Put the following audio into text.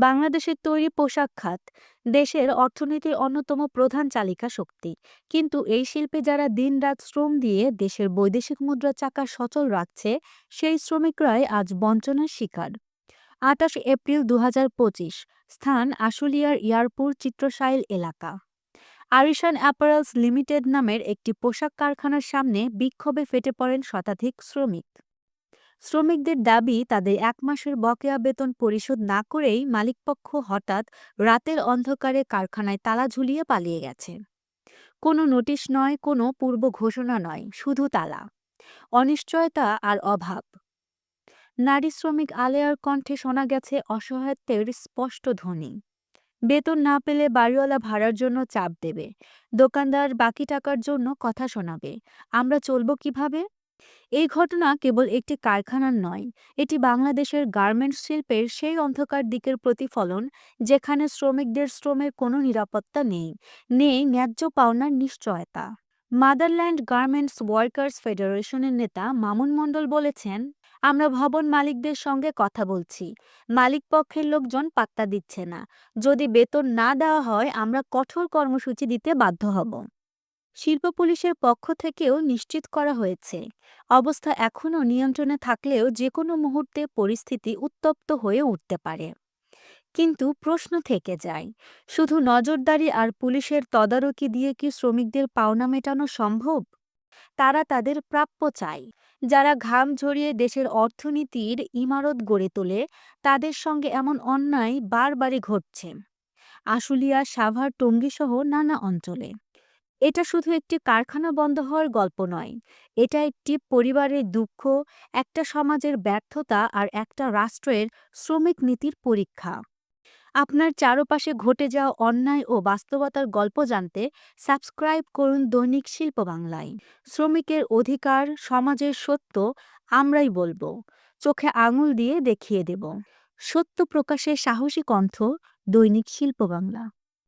বাংলাদেশের তৈরি পোশাক খাত দেশের অর্থনীতির অন্যতম প্রধান চালিকা শক্তি। কিন্তু এই শিল্পে যারা দিনরাত শ্রম দিয়ে দেশের বৈদেশিক মুদ্রা চাকা সচল রাখছে, সেই শ্রমিকরাই আজ বঞ্চনার শিকার। আটাশ এপ্রিল দু হাজার পঁচিশ, স্থান আশুলিয়ার ইয়ারপুর চিত্রসাইল এলাকা। আরিশান অ্যাপারেলস লিমিটেড নামের একটি পোশাক কারখানার সামনে বিক্ষোভে ফেটে পড়েন শতাধিক শ্রমিক। শ্রমিকদের দাবি, তাদের এক মাসের বকেয়া বেতন পরিশোধ না করেই মালিকপক্ষ হঠাৎ রাতের অন্ধকারে কারখানায় তালা ঝুলিয়ে পালিয়ে গেছে। কোনো নোটিশ নয়, কোনো পূর্ব ঘোষণা নয়, শুধু তালা। অনিশ্চয়তা আর অভাব। নারী শ্রমিক আলেয়ার কণ্ঠে শোনা গেছে অসহায়ত্বের স্পষ্ট ধ্বনি। বেতন না পেলে বাড়িওয়ালা ভাড়ার জন্য চাপ দেবে। দোকানদার বাকি টাকার জন্য কথা শোনাবে। আমরা চলব কীভাবে? এই ঘটনা কেবল একটি কারখানার নয়, এটি বাংলাদেশের গার্মেন্টস শিল্পের সেই অন্ধকার দিকের প্রতিফলন যেখানে শ্রমিকদের শ্রমের কোনো নিরাপত্তা নেই নেই ন্যায্য পাওনার নিশ্চয়তা। মাদারল্যান্ড গার্মেন্টস ওয়ার্কার্স ফেডারেশনের নেতা মামুন মণ্ডল বলেছেন, আমরা ভবন মালিকদের সঙ্গে কথা বলছি। মালিক পক্ষের লোকজন পাত্তা দিচ্ছে না। যদি বেতন না দেওয়া হয়, আমরা কঠোর কর্মসূচি দিতে বাধ্য হব। শিল্প পুলিশের পক্ষ থেকেও নিশ্চিত করা হয়েছে। অবস্থা এখনও নিয়ন্ত্রণে থাকলেও যে কোনো মুহূর্তে পরিস্থিতি উত্তপ্ত হয়ে উঠতে পারে। কিন্তু প্রশ্ন থেকে যায়, শুধু নজরদারি আর পুলিশের তদারকি দিয়ে কি শ্রমিকদের পাওনা মেটানো সম্ভব? তারা তাদের প্রাপ্য চায়। যারা ঘাম ঝরিয়ে দেশের অর্থনীতির ইমারত গড়ে তোলে, তাদের সঙ্গে এমন অন্যায় বারবারই ঘটছে। আশুলিয়া, সাভার, টঙ্গীসহ নানা অঞ্চলে। এটা শুধু একটি কারখানা বন্ধ হওয়ার গল্প নয়। এটা একটি পরিবারের দুঃখ, একটা সমাজের ব্যর্থতা আর একটা রাষ্ট্রের শ্রমিক নীতির পরীক্ষা। আপনার চারপাশে ঘটে যাওয়া অন্যায় ও বাস্তবতার গল্প জানতে সাবস্ক্রাইব করুন দৈনিক শিল্প বাংলায়। শ্রমিকের অধিকার, সমাজের সত্য, আমরাই বলব। চোখে আঙুল দিয়ে দেখিয়ে দেব। সত্য প্রকাশের সাহসী কণ্ঠ দৈনিক শিল্প বাংলা।